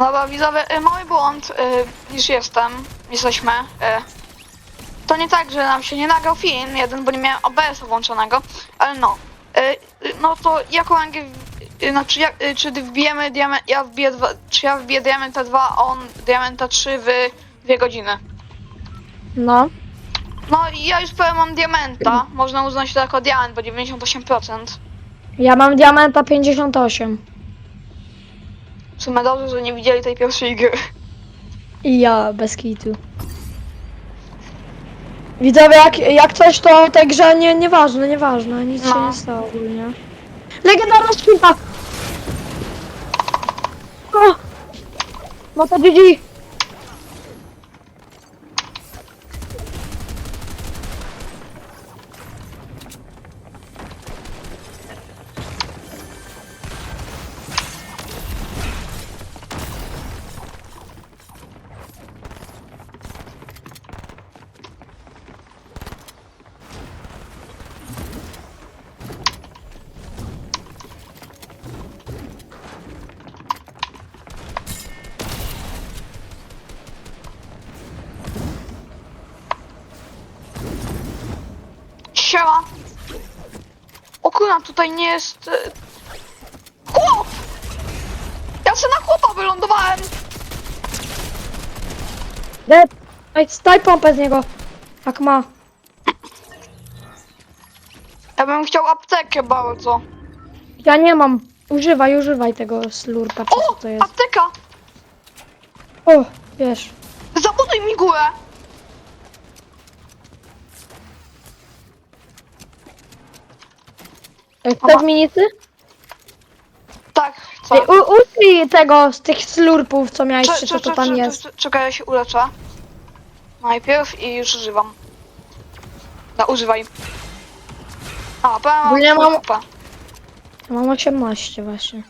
Dobra, widzowie, y, mały błąd, y, niż jestem, jesteśmy. Y, to nie tak, że nam się nie nagrał film jeden, bo nie miałem OBS-a włączonego, ale no. Y, y, no to jaką rangę, y, znaczy jak, y, czy wbijemy diament, ja wbiję dwa, czy ja wbiję diamenta 2, a on diamenta 3 w dwie godziny. No. No i ja już powiem mam diamenta, można uznać to jako diament, bo 98%. Ja mam diamenta 58. W sumie dobrze, że nie widzieli tej pierwszej gry. I ja bez kitu. Widzowie, jak, jak coś to o tej grze nie, nieważne, nieważne, nic się No. nie stało ogólnie. Legendarna szpilka! O! No to GG! Siema. O kurwa, tutaj nie jest... Chłop! Ja se na chłopa wylądowałem! Dead! Ej, staj pompę z niego! Tak ma. Ja bym chciał aptekę bardzo. Ja nie mam. Używaj, używaj tego slurpa, czy co O! to jest. Apteka! O, wiesz. Zabuduj mi górę! Chcesz minicy? Tak, chcę. Ej, u- użyj tego z tych slurpów, co miałeś, czy co to tam jest. cze- Czekaj, ja się uleczę. Najpierw i już używam. No, używaj. A, powiem Bo ja mam- mam... Ja mam 18 właśnie.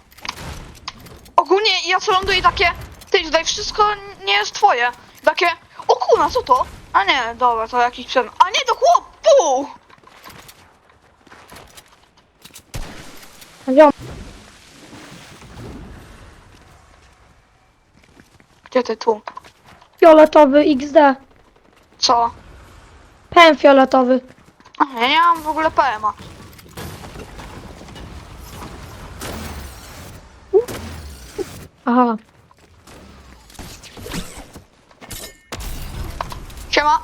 Ogólnie ja co ląduję takie... Ty, tutaj wszystko nie jest twoje. Takie... O kurwa, co to? A nie, dobra, to jakiś przedmiot. A nie, to chłopu! Ziom, Gdzie ty tu? fioletowy XD. Co? Pen fioletowy. Ja nie mam w ogóle PMA. Aha. Siema.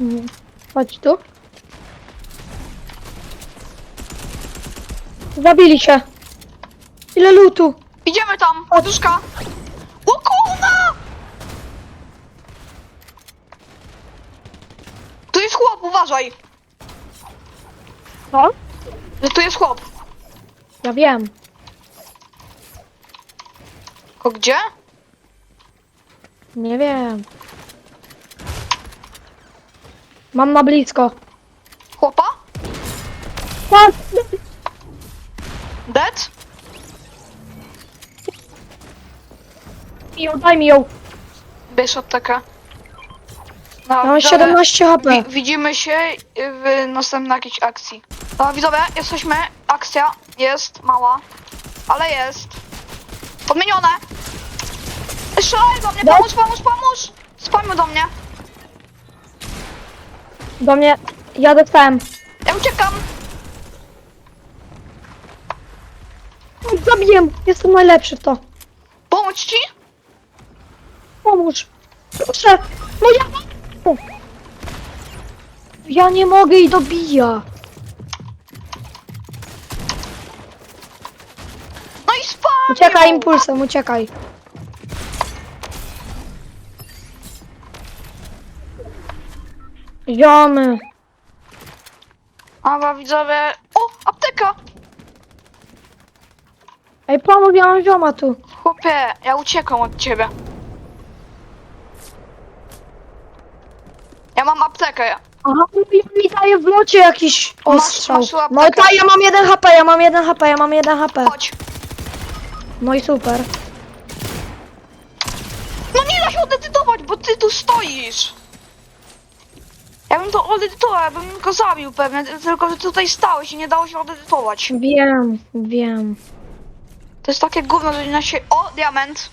Mm. Chodź tu. Zabili się. Ile lutu? Idziemy tam, poduszka. O kurwa! Tu jest chłop, uważaj. Co? Tu jest chłop. Ja wiem. Tylko gdzie? Nie wiem. Mam na blisko. Chłopa? Tak. Dead? Ją, daj mi ją. Bierz aptekę. No, Ja mam widzowie, 17 HP. wi- widzimy się w następnej jakiejś akcji. No widzowie, jesteśmy. Akcja jest mała, ale jest. Podmienione! Strzelaj do mnie, pomóż, pomóż, pomóż! Spajmy do mnie. Do mnie. Ja dostałem. Ja uciekam. Zabiję. Jestem najlepszy w to. Pomóc ci? Pomóż. Proszę. No ja... O. Ja nie mogę i dobija. No i spam! Uciekaj impulsem, uciekaj. Ziomy. Dobra, widzowie. O, apteka! Ej, pomóż, ja mam zioma tu. Chłopie, ja uciekam od ciebie. Ja mam aptekę. Aha, mi daje w locie jakiś ostrzał. masz łapkę. No tak, ja mam jeden HP, ja mam jeden HP, ja mam jeden HP. Chodź. No i super. No nie da się odedytować, bo ty tu stoisz. Ja bym to odedytował, ja bym go zabił pewnie, tylko że tutaj stałeś i nie dało się odedytować. Wiem, wiem. To jest takie gówno, że na się... O, diament!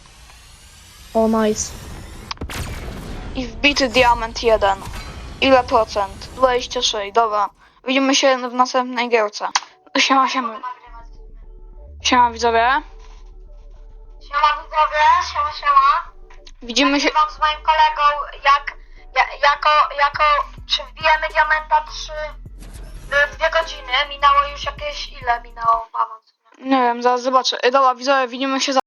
O, nice. I wbity diament jeden. Ile procent? 26, dobra. Widzimy się w następnej gierce. Siema, siema. Siema widzowie. Siema widzowie, siema, siema. Widzimy się... Z moim kolegą, jak, ja, jako, jako, czy wbijemy diamenta 3, y, dwie godziny, minęło już jakieś, ile minęło wam? Nie wiem, zaraz zobaczę. Dobra, widzowie, widzimy się za...